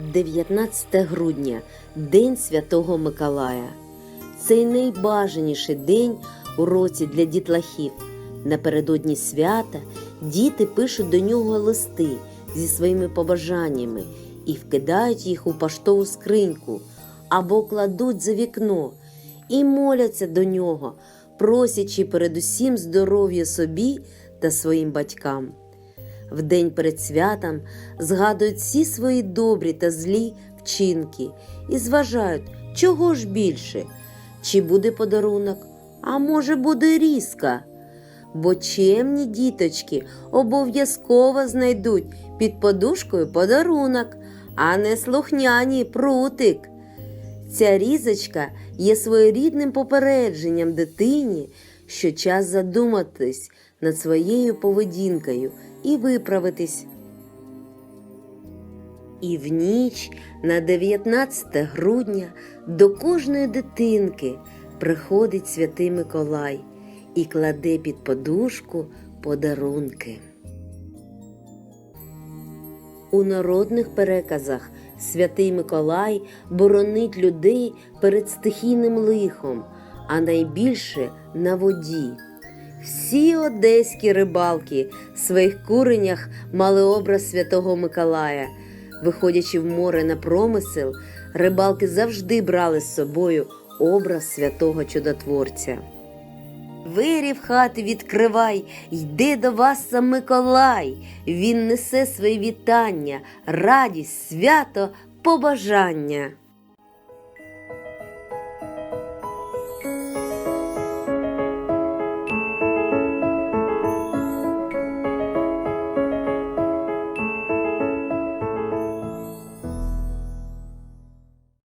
19 грудня День Святого Миколая. Цей найбажаніший день у році для дітлахів. Напередодні свята діти пишуть до нього листи зі своїми побажаннями і вкидають їх у поштову скриньку або кладуть за вікно і моляться до нього, просячи передусім здоров'я собі та своїм батькам. В день перед святом згадують всі свої добрі та злі вчинки і зважають, чого ж більше, чи буде подарунок, а може буде різка. Бо чемні діточки обов'язково знайдуть під подушкою подарунок, а не слухняні прутик. Ця різочка є своєрідним попередженням дитині, що час задуматись над своєю поведінкою і виправитись. І в ніч на 19 грудня до кожної дитинки приходить святий Миколай і кладе під подушку подарунки. У народних переказах святий Миколай боронить людей перед стихійним лихом, а найбільше на воді. Всі одеські рибалки в своїх куренях мали образ святого Миколая. Виходячи в море на промисел, рибалки завжди брали з собою образ святого чудотворця. Двері в хати відкривай, йде до вас Миколай. Він несе свої вітання, радість, свято, побажання.